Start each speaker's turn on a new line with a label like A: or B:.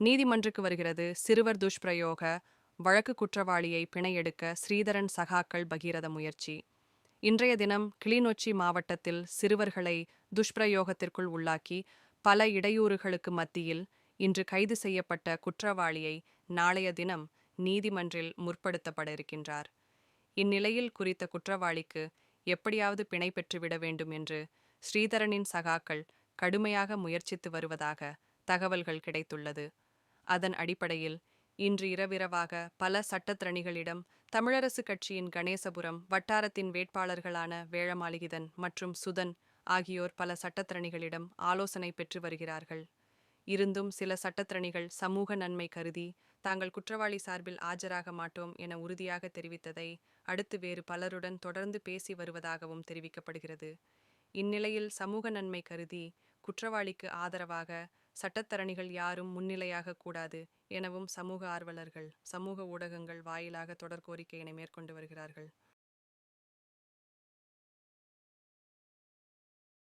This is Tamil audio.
A: நீதிமன்றுக்கு வருகிறது. சிறுவர் துஷ்பிரயோக வழக்கு குற்றவாளியை பிணையெடுக்க ஸ்ரீதரன் சகாக்கள் பகீரத முயற்சி. இன்றைய தினம் கிளிநொச்சி மாவட்டத்தில் சிறுவர்களை துஷ்பிரயோகத்திற்குள் உள்ளாக்கி பல இடையூறுகளுக்கு மத்தியில் இன்று கைது செய்யப்பட்ட குற்றவாளியை நாளைய தினம் நீதிமன்றில் முற்படுத்தப்பட இருக்கின்றார். இந்நிலையில் குறித்த குற்றவாளிக்கு எப்படியாவது பிணை பெற்றுவிட வேண்டும் என்று ஸ்ரீதரனின் சகாக்கள் கடுமையாக முயற்சித்து வருவதாக தகவல்கள் கிடைத்துள்ளது. அதன் அடிப்படையில் இன்று இரவிரவாக பல சட்டத்திரணிகளிடம் தமிழரசு கட்சியின் கணேசபுரம் வட்டாரத்தின் வேட்பாளர்களான வேழமாளிகிதன் மற்றும் சுதன் ஆகியோர் பல சட்டத்திரணிகளிடம் ஆலோசனை பெற்று வருகிறார்கள். இருந்தும் சில சட்டத்திரணிகள் சமூக நன்மை கருதி தாங்கள் குற்றவாளி சார்பில் ஆஜராக மாட்டோம் என உறுதியாக தெரிவித்ததை அடுத்து வேறு பலருடன் தொடர்ந்து பேசி வருவதாகவும் தெரிவிக்கப்படுகிறது. இந்நிலையில் சமூக நன்மை கருதி குற்றவாளிக்கு ஆதரவாக சட்டத்தரணிகள் யாரும் முன்னிலையாக கூடாது எனவும் சமூக ஆர்வலர்கள் சமூக ஊடகங்கள் வாயிலாக தொடர் கோரிக்கையினை மேற்கொண்டு வருகிறார்கள்.